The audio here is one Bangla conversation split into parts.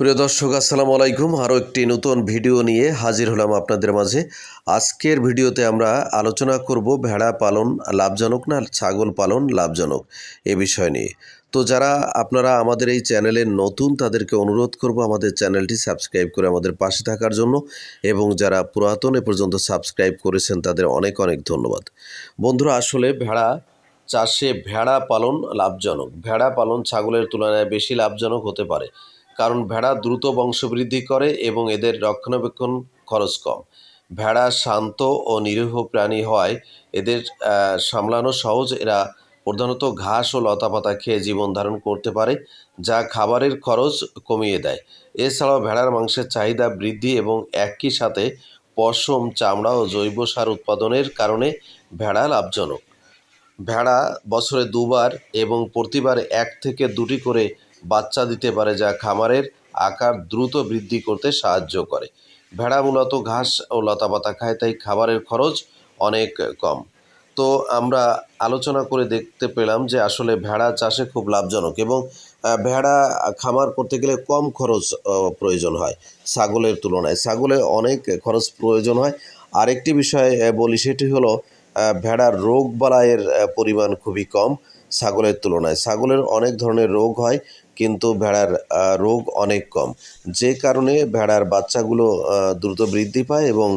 প্রিয় দর্শক, আসসালামু আলাইকুম। আরও একটি নতুন ভিডিও নিয়ে হাজির হলাম আপনাদের মাঝে। আজকের ভিডিওতে আমরা আলোচনা করব ভেড়া পালন লাভজনক না ছাগল পালন লাভজনক এ বিষয় নিয়ে। তো যারা আপনারা আমাদের এই চ্যানেলে নতুন, তাদেরকে অনুরোধ করব আমাদের চ্যানেলটি সাবস্ক্রাইব করে আমাদের পাশে থাকার জন্য এবং যারা পুরাতন এ পর্যন্ত সাবস্ক্রাইব করেছেন, তাদের অনেক অনেক ধন্যবাদ। বন্ধুরা, আসলে ভেড়া চাষে ভেড়া পালন লাভজনক। ভেড়া পালন ছাগলের তুলনায় বেশি লাভজনক হতে পারে। কারণ ভেড়া দ্রুত বংশবৃদ্ধি করে এবং এদের রক্ষণাবেক্ষণ খরচ কম। ভেড়া শান্ত ও নিরীহ প্রাণী হওয়ায় এদের সামলানো সহজ। এরা প্রধানত ঘাস ও লতাপাতা খেয়ে জীবন ধারণ করতে পারে, যা খাবারের খরচ কমিয়ে দেয়। এছাড়াও ভেড়ার মাংসের চাহিদা বৃদ্ধি এবং একই সাথে পশম, চামড়া ও জৈব সার উৎপাদনের কারণে ভেড়া লাভজনক। ভেড়া বছরে দুবার এবং প্রতিবার এক থেকে দুটি করে বাচ্চা দিতে পারে যা খামারের আকার দ্রুত বৃদ্ধি করতে সাহায্য করে। ভেড়া মূলত ঘাস ও লতাপাতা খায় তাই খাবারের খরচ অনেক কম। তো আমরা আলোচনা করে দেখতে পেলাম যে আসলে ভেড়া চাষে খুব লাভজনক এবং ভেড়া খামার করতে গেলে কম খরচ প্রয়োজন হয় ছাগলের তুলনায়। ছাগলে অনেক খরচ প্রয়োজন হয়। আরেকটি বিষয় বলি সেটি হলো ভেড়ার রোগ বালাইয়ের আহ, পরিমাণ খুবই কম ছাগলের তুলনায়। ছাগলের অনেক ধরনের রোগ হয় কিন্তু ভেড়ার রোগ অনেক কম। যে কারণে ভেড়ার বাচ্চাগুলো দ্রুত বৃদ্ধি পায় এবং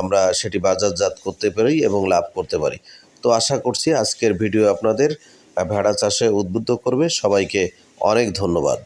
আমরা সেটি বাজারজাত করতে পারি এবং লাভ করতে পারি। তো আশা করছি আজকের ভিডিও আপনাদের ভেড়া চাষে উদ্বুদ্ধ করবে। সবাইকে অনেক ধন্যবাদ।